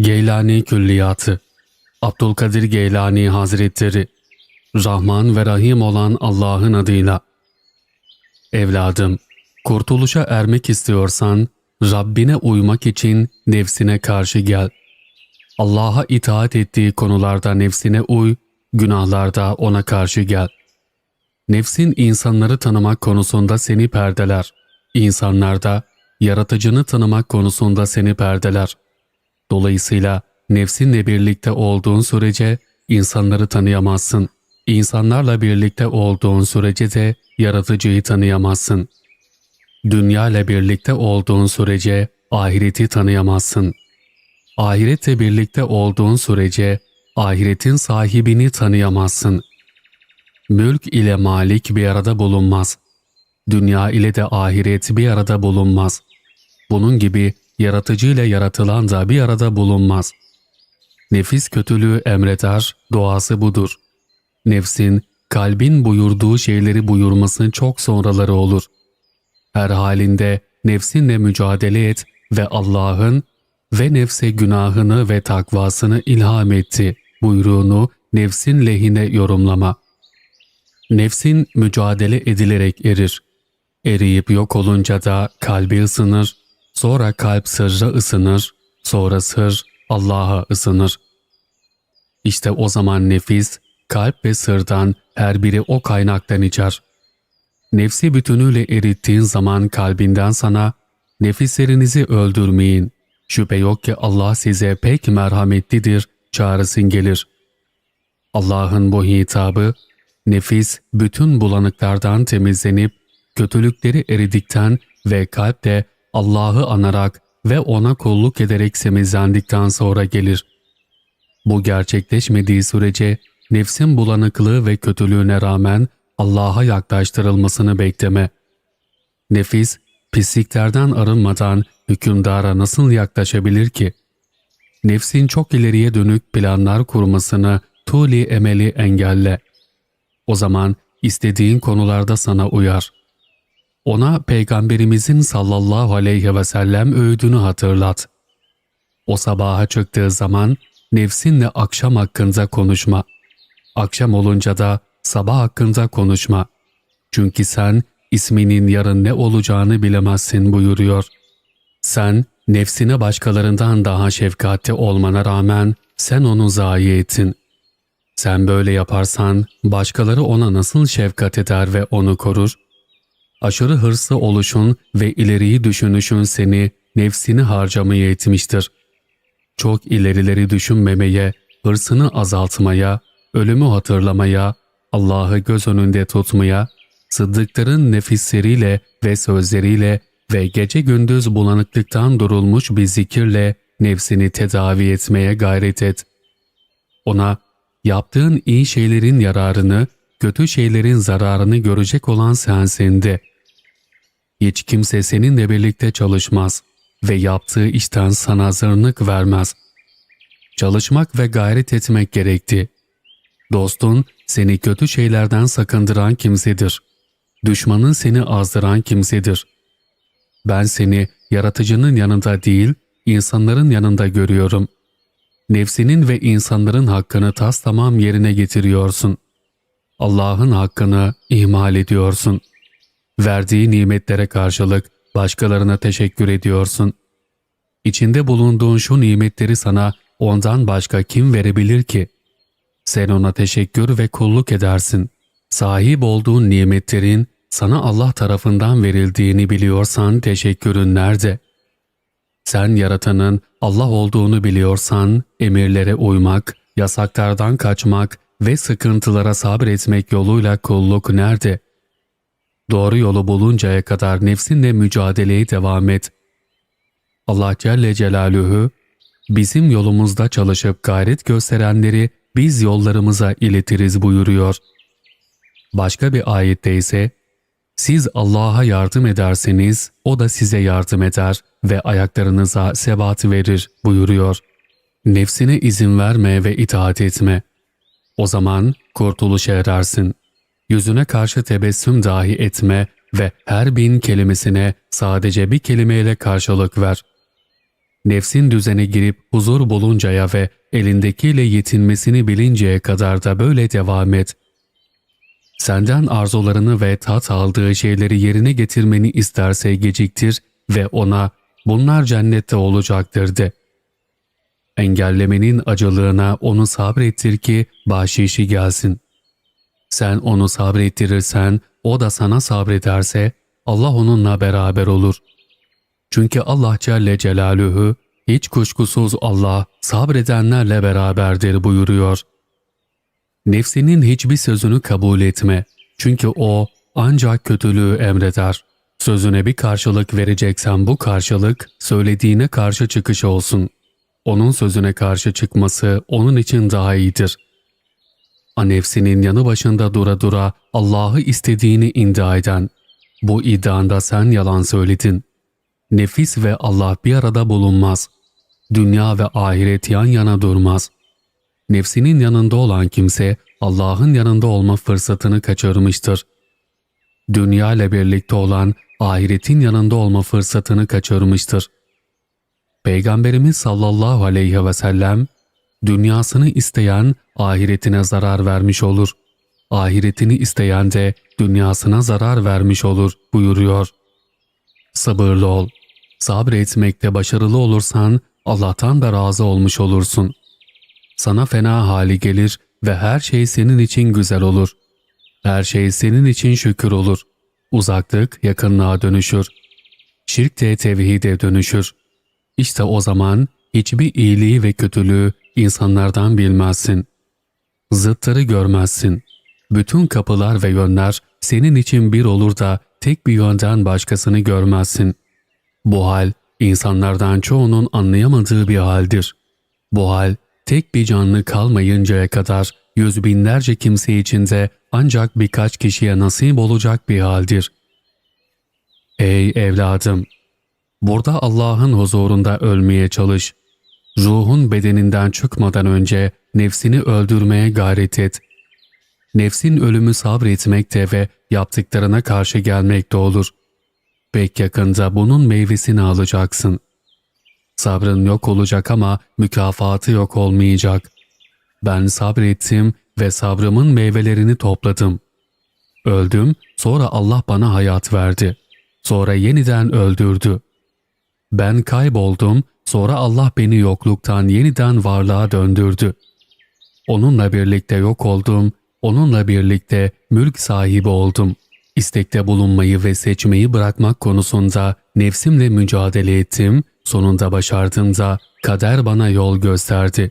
Geylani Külliyatı Abdülkadir Geylani Hazretleri Rahman ve Rahim olan Allah'ın adıyla Evladım, kurtuluşa ermek istiyorsan Rabbine uymak için nefsine karşı gel. Allah'a itaat ettiği konularda nefsine uy, günahlarda ona karşı gel. Nefsin insanları tanımak konusunda seni perdeler. İnsanlarda yaratıcını tanımak konusunda seni perdeler. Dolayısıyla nefsinle birlikte olduğun sürece insanları tanıyamazsın. İnsanlarla birlikte olduğun sürece de yaratıcıyı tanıyamazsın. Dünya ile birlikte olduğun sürece ahireti tanıyamazsın. Ahiretle birlikte olduğun sürece ahiretin sahibini tanıyamazsın. Mülk ile malik bir arada bulunmaz. Dünya ile de ahiret bir arada bulunmaz. Bunun gibi yaratıcı ile yaratılan da bir arada bulunmaz. Nefis kötülüğü emreder, doğası budur. Nefsin, kalbin buyurduğu şeyleri buyurması çok sonraları olur. Her halinde nefsinle mücadele et ve Allah'ın ve nefse günahını ve takvasını ilham etti buyruğunu nefsin lehine yorumlama. Nefsin mücadele edilerek erir. Eriyip yok olunca da kalbi ısınır, sonra kalp sırra ısınır, sonra sır Allah'a ısınır. İşte o zaman nefis, kalp ve sırdan her biri o kaynaktan içer. Nefsi bütünüyle erittiğin zaman kalbinden sana, nefislerinizi öldürmeyin. Şüphe yok ki Allah size pek merhametlidir, çağrısın gelir. Allah'ın bu hitabı, nefis bütün bulanıklardan temizlenip, kötülükleri eridikten ve kalp de Allah'ı anarak ve ona kulluk ederek semizlendikten sonra gelir. Bu gerçekleşmediği sürece nefsin bulanıklığı ve kötülüğüne rağmen Allah'a yaklaştırılmasını bekleme. Nefis, pisliklerden arınmadan hükümdara nasıl yaklaşabilir ki? Nefsin çok ileriye dönük planlar kurmasını tuli emeli engelle. O zaman istediğin konularda sana uyar. Ona Peygamberimizin sallallahu aleyhi ve sellem öğüdünü hatırlat. O sabaha çıktığı zaman nefsinle akşam hakkında konuşma. Akşam olunca da sabah hakkında konuşma. Çünkü sen isminin yarın ne olacağını bilemezsin buyuruyor. Sen nefsine başkalarından daha şefkatli olmana rağmen sen onu zayi ettin. Sen böyle yaparsan başkaları ona nasıl şefkat eder ve onu korur? Aşırı hırslı oluşun ve ileriyi düşünüşün seni nefsini harcamaya etmiştir. Çok ilerileri düşünmemeye, hırsını azaltmaya, ölümü hatırlamaya, Allah'ı göz önünde tutmaya, sıddıkların nefisleriyle ve sözleriyle ve gece gündüz bulanıklıktan durulmuş bir zikirle nefsini tedavi etmeye gayret et. Ona yaptığın iyi şeylerin yararını, kötü şeylerin zararını görecek olan sensin de. Hiç kimse seninle birlikte çalışmaz ve yaptığı işten sana zırnık vermez. Çalışmak ve gayret etmek gerekti. Dostun seni kötü şeylerden sakındıran kimsedir. Düşmanın seni azdıran kimsedir. Ben seni yaratıcının yanında değil, insanların yanında görüyorum. Nefsinin ve insanların hakkını tas tamam yerine getiriyorsun. Allah'ın hakkını ihmal ediyorsun. Verdiği nimetlere karşılık başkalarına teşekkür ediyorsun. İçinde bulunduğun şu nimetleri sana ondan başka kim verebilir ki? Sen ona teşekkür ve kulluk edersin. Sahip olduğun nimetlerin sana Allah tarafından verildiğini biliyorsan teşekkürün nerede? Sen yaratanın Allah olduğunu biliyorsan emirlere uymak, yasaklardan kaçmak ve sıkıntılara sabretmek yoluyla kulluk nerede? Doğru yolu buluncaya kadar nefsinle mücadeleye devam et. Allah Celle Celaluhu bizim yolumuzda çalışıp gayret gösterenleri biz yollarımıza iletiriz buyuruyor. Başka bir ayette ise siz Allah'a yardım ederseniz o da size yardım eder ve ayaklarınıza sebat verir buyuruyor. Nefsine izin verme ve itaat etme. O zaman kurtuluşa erersin. Yüzüne karşı tebessüm dahi etme ve her bin kelimesine sadece bir kelimeyle karşılık ver. Nefsin düzene girip huzur buluncaya ve elindekiyle yetinmesini bilinceye kadar da böyle devam et. Senden arzularını ve tat aldığı şeyleri yerine getirmeni isterse geciktir ve ona bunlar cennette olacaktır de. Engellemenin acılığına onu sabrettir ki bahşişi gelsin. Sen onu sabrettirirsen o da sana sabrederse Allah onunla beraber olur. Çünkü Allah Celle Celaluhu hiç kuşkusuz Allah sabredenlerle beraberdir buyuruyor. Nefsinin hiçbir sözünü kabul etme. Çünkü o ancak kötülüğü emreder. Sözüne bir karşılık vereceksen bu karşılık söylediğine karşı çıkış olsun. Onun sözüne karşı çıkması onun için daha iyidir. A nefsinin yanı başında dura dura Allah'ı istediğini iddia eden, bu iddianda sen yalan söyledin. Nefis ve Allah bir arada bulunmaz. Dünya ve ahiret yan yana durmaz. Nefsinin yanında olan kimse Allah'ın yanında olma fırsatını kaçırmıştır. Dünya ile birlikte olan ahiretin yanında olma fırsatını kaçırmıştır. Peygamberimiz sallallahu aleyhi ve sellem, dünyasını isteyen ahiretine zarar vermiş olur. Ahiretini isteyen de dünyasına zarar vermiş olur buyuruyor. Sabırlı ol. Sabretmekte başarılı olursan Allah'tan da razı olmuş olursun. Sana fena hali gelir ve her şey senin için güzel olur. Her şey senin için şükür olur. Uzaklık yakınlığa dönüşür. Şirk de tevhide dönüşür. İşte o zaman hiçbir iyiliği ve kötülüğü insanlardan bilmezsin. Zıtları görmezsin. Bütün kapılar ve yönler senin için bir olur da tek bir yönden başkasını görmezsin. Bu hal insanlardan çoğunun anlayamadığı bir haldir. Bu hal tek bir canlı kalmayıncaya kadar yüz binlerce kimse içinde ancak birkaç kişiye nasip olacak bir haldir. Ey evladım! Burada Allah'ın huzurunda ölmeye çalış. Ruhun bedeninden çıkmadan önce nefsini öldürmeye gayret et. Nefsin ölümü sabretmekte ve yaptıklarına karşı gelmekte olur. Pek yakında bunun meyvesini alacaksın. Sabrın yok olacak ama mükafatı yok olmayacak. Ben sabrettim ve sabrımın meyvelerini topladım. Öldüm, sonra Allah bana hayat verdi. Sonra yeniden öldürdü. Ben kayboldum, sonra Allah beni yokluktan yeniden varlığa döndürdü. Onunla birlikte yok oldum, onunla birlikte mülk sahibi oldum. İstekte bulunmayı ve seçmeyi bırakmak konusunda nefsimle mücadele ettim, sonunda başardığımda kader bana yol gösterdi.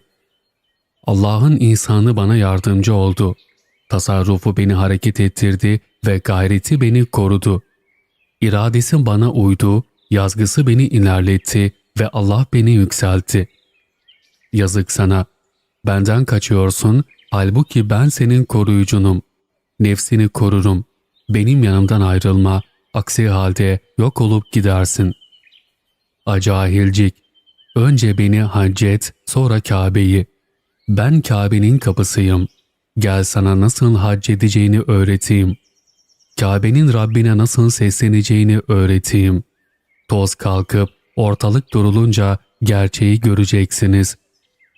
Allah'ın insanı bana yardımcı oldu. Tasarrufu beni hareket ettirdi ve gayreti beni korudu. İradesi bana uydu, yazgısı beni ilerletti ve Allah beni yükseltti. Yazık sana, benden kaçıyorsun, halbuki ben senin koruyucunum. Nefsini korurum, benim yanımdan ayrılma, aksi halde yok olup gidersin. Acahilcik, önce beni haccet, sonra Kabe'yi. Ben Kabe'nin kapısıyım. Gel sana nasıl hac edeceğini öğreteyim. Kabe'nin Rabbine nasıl sesleneceğini öğreteyim. Toz kalkıp ortalık durulunca gerçeği göreceksiniz.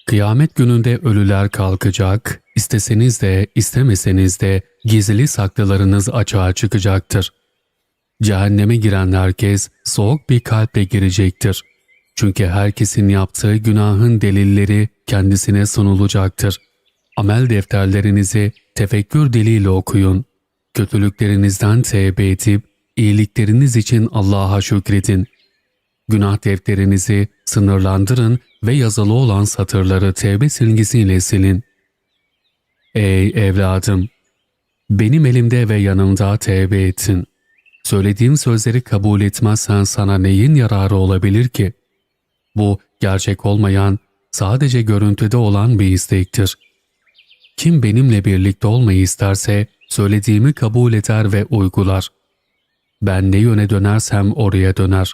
Kıyamet gününde ölüler kalkacak, isteseniz de istemeseniz de gizli saklılarınız açığa çıkacaktır. Cehenneme giren herkes soğuk bir kalple girecektir. Çünkü herkesin yaptığı günahın delilleri kendisine sunulacaktır. Amel defterlerinizi tefekkür diliyle okuyun. Kötülüklerinizden tevbe edip iyilikleriniz için Allah'a şükredin. Günah defterinizi sınırlandırın ve yazılı olan satırları tevbe silgisiyle silin. Ey evladım! Benim elimde ve yanımda tevbe etsin. Söylediğim sözleri kabul etmezsen sana neyin yararı olabilir ki? Bu gerçek olmayan, sadece görüntüde olan bir istektir. Kim benimle birlikte olmayı isterse söylediğimi kabul eder ve uygular. Ben ne yöne dönersem oraya döner.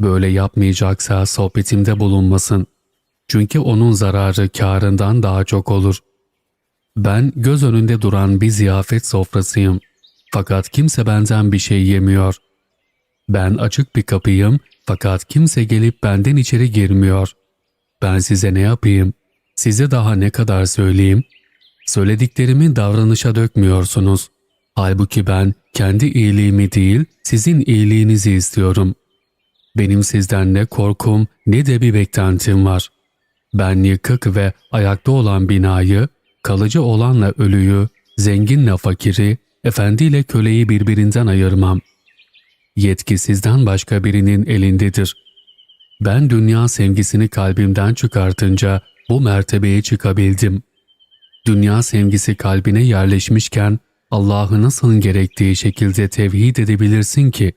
Böyle yapmayacaksa sohbetimde bulunmasın. Çünkü onun zararı karından daha çok olur. Ben göz önünde duran bir ziyafet sofrasıyım. Fakat kimse benden bir şey yemiyor. Ben açık bir kapıyım fakat kimse gelip benden içeri girmiyor. Ben size ne yapayım? Size daha ne kadar söyleyeyim? Söylediklerimi davranışa dökmüyorsunuz. Halbuki ben kendi iyiliğimi değil, sizin iyiliğinizi istiyorum. Benim sizden ne korkum ne de bir beklentim var. Ben yıkık ve ayakta olan binayı, kalıcı olanla ölüyü, zenginle fakiri, efendiyle köleyi birbirinden ayırmam. Yetki sizden başka birinin elindedir. Ben dünya sevgisini kalbimden çıkartınca bu mertebeye çıkabildim. Dünya sevgisi kalbine yerleşmişken Allah'ı nasıl gerektiği şekilde tevhid edebilirsin ki?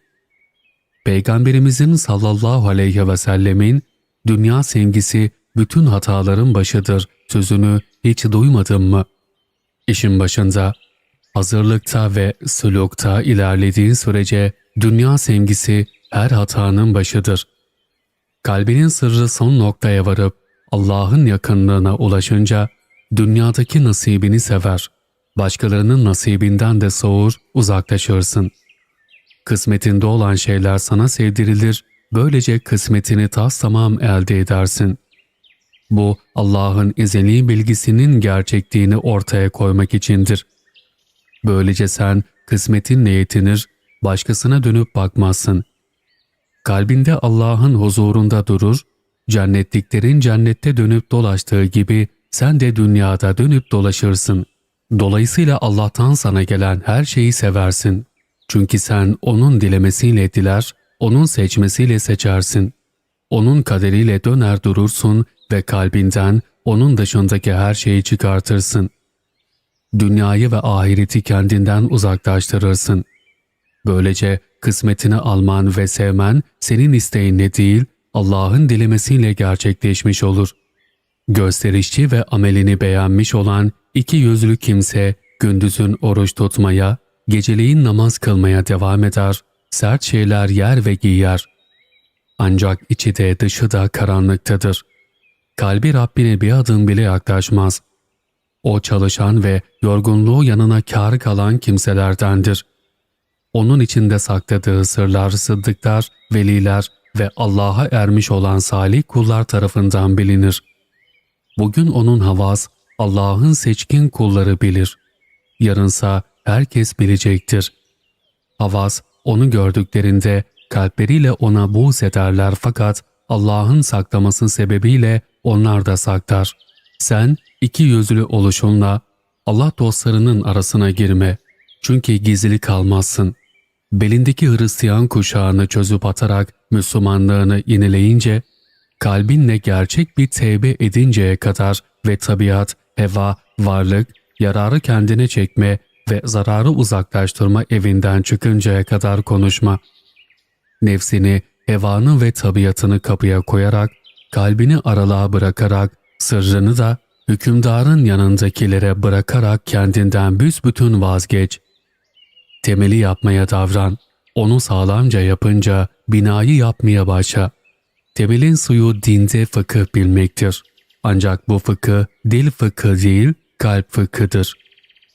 Peygamberimizin sallallahu aleyhi ve sellemin dünya sevgisi bütün hataların başıdır sözünü hiç duymadın mı? İşin başında, hazırlıkta ve sulukta ilerlediğin sürece dünya sevgisi her hatanın başıdır. Kalbinin sırrı son noktaya varıp Allah'ın yakınlığına ulaşınca dünyadaki nasibini sever. Başkalarının nasibinden de soğur, uzaklaşırsın. Kısmetinde olan şeyler sana sevdirilir, böylece kısmetini tas tamam elde edersin. Bu Allah'ın ezeli bilgisinin gerçekliğini ortaya koymak içindir. Böylece sen kısmetinle yetinir, başkasına dönüp bakmazsın. Kalbinde Allah'ın huzurunda durur, cennetliklerin cennette dönüp dolaştığı gibi sen de dünyada dönüp dolaşırsın. Dolayısıyla Allah'tan sana gelen her şeyi seversin. Çünkü sen O'nun dilemesiyle diler, O'nun seçmesiyle seçersin. O'nun kaderiyle döner durursun ve kalbinden O'nun dışındaki her şeyi çıkartırsın. Dünyayı ve ahireti kendinden uzaklaştırırsın. Böylece kısmetini alman ve sevmen senin isteğinle değil, Allah'ın dilemesiyle gerçekleşmiş olur. Gösterişçi ve amelini beğenmiş olan iki yüzlü kimse gündüzün oruç tutmaya, geceleyin namaz kılmaya devam eder, sert şeyler yer ve giyer. Ancak içi de dışı da karanlıktadır. Kalbi Rabbine bir adım bile yaklaşmaz. O çalışan ve yorgunluğu yanına kâr kalan kimselerdendir. Onun içinde sakladığı sırlar sıddıklar, veliler ve Allah'a ermiş olan salih kullar tarafından bilinir. Bugün onun havas, Allah'ın seçkin kulları bilir. Yarınsa herkes bilecektir. Havas, onu gördüklerinde kalpleriyle ona buğz ederler fakat Allah'ın saklaması sebebiyle onlar da saklar. Sen iki yüzlü oluşunla Allah dostlarının arasına girme. Çünkü gizli kalmazsın. Belindeki Hristiyan kuşağını çözüp atarak Müslümanlığını yenileyince, kalbinle gerçek bir tevbe edinceye kadar ve tabiat, heva, varlık, yararı kendine çekme ve zararı uzaklaştırma evinden çıkıncaya kadar konuşma. Nefsini, hevanı ve tabiatını kapıya koyarak, kalbini aralığa bırakarak, sırrını da hükümdarın yanındakilere bırakarak kendinden büsbütün vazgeç. Temeli yapmaya davran. Onu sağlamca yapınca binayı yapmaya başla. Temelin suyu dinde fıkıh bilmektir. Ancak bu fıkıh dil fıkı değil, kalp fıkıdır.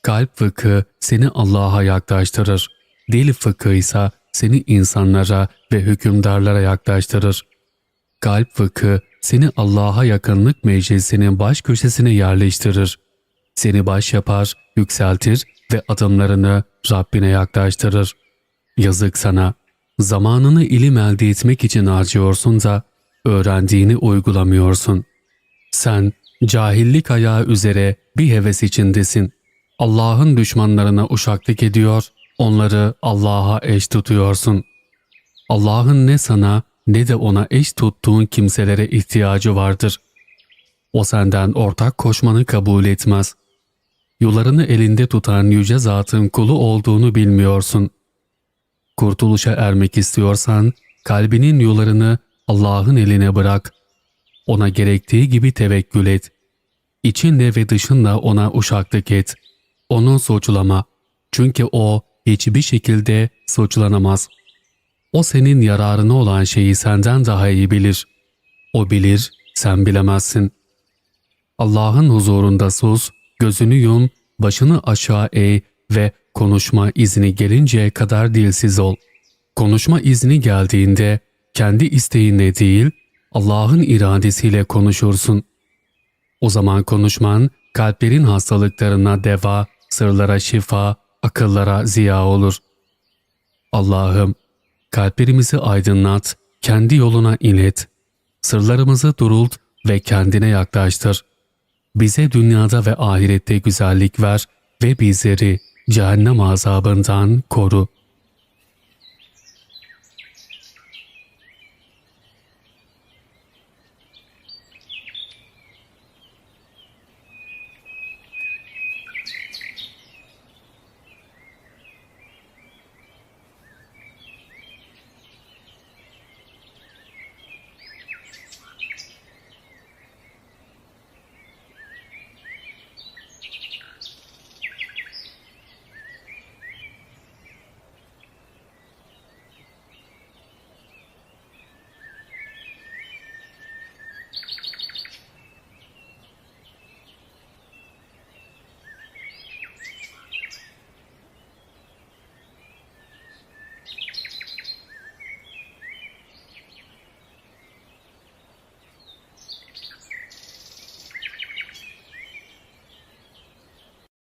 Kalp fıkı seni Allah'a yaklaştırır. Dil fıkı ise seni insanlara ve hükümdarlara yaklaştırır. Kalp fıkı seni Allah'a yakınlık meclisinin baş köşesine yerleştirir. Seni baş yapar, yükseltir ve adımlarını Rabbine yaklaştırır. Yazık sana, zamanını ilim elde etmek için harcıyorsun da öğrendiğini uygulamıyorsun. Sen cahillik ayağı üzere bir heves içindesin. Allah'ın düşmanlarına uşaklık ediyor, onları Allah'a eş tutuyorsun. Allah'ın ne sana ne de ona eş tuttuğun kimselere ihtiyacı vardır. O senden ortak koşmanı kabul etmez. Yularını elinde tutan yüce zatın kulu olduğunu bilmiyorsun. Kurtuluşa ermek istiyorsan kalbinin yularını Allah'ın eline bırak. Ona gerektiği gibi tevekkül et. İçinle ve dışınla ona uşaklık et. Onu suçlama. Çünkü o hiçbir şekilde suçlanamaz. O senin yararına olan şeyi senden daha iyi bilir. O bilir, sen bilemezsin. Allah'ın huzurunda sus, gözünü yum, başını aşağı eğ ve konuşma izni gelinceye kadar dilsiz ol. konuşma izni geldiğinde kendi isteğinle değil, Allah'ın iradesiyle konuşursun. O zaman konuşman kalplerin hastalıklarına deva, sırlara şifa, akıllara ziya olur. Allah'ım kalplerimizi aydınlat, kendi yoluna ilet. Sırlarımızı durult ve kendine yaklaştır. Bize dünyada ve ahirette güzellik ver ve bizleri cehennem azabından koru.